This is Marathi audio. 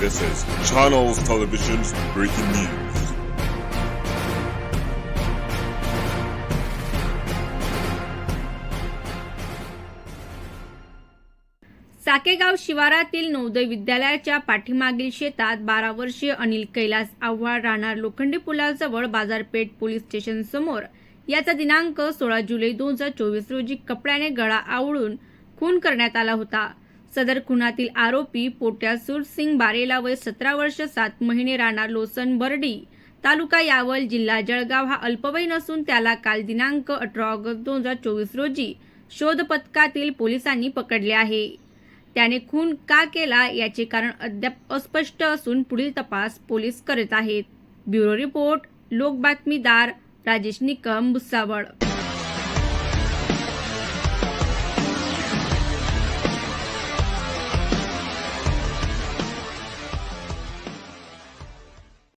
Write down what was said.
This is Channels Television's breaking news. Sakegaon शिवारातील नवोदय विद्यालयाच्या पाठीमागील शेतात बारा वर्षीय अनिल कैलास आव्हाड राहणार लोखंडी पुलाजवळ बाजारपेठ पोलीस स्टेशन समोर याचा दिनांक सोळा जुलै दोन हजार चोवीस रोजी कपड्याने गळा आवळून खून करण्यात आला होता सदर खुनातील आरोपी पोट्यासूर सिंग बारेला वय सतरा वर्ष सात महिने राहणार लोसन बर्डी तालुका यावल जिल्हा जळगाव. हा अल्पवयीन असून त्याला काल दिनांक अठरा ऑगस्ट दोन हजार चोवीस रोजी शोध पथकातील पोलिसांनी पकडले आहे. त्याने खून का केला याचे कारण अद्याप अस्पष्ट असून पुढील तपास पोलीस करत आहेत. ब्युरो रिपोर्ट लोक बातमीदार राजेश निकम भुसावळ.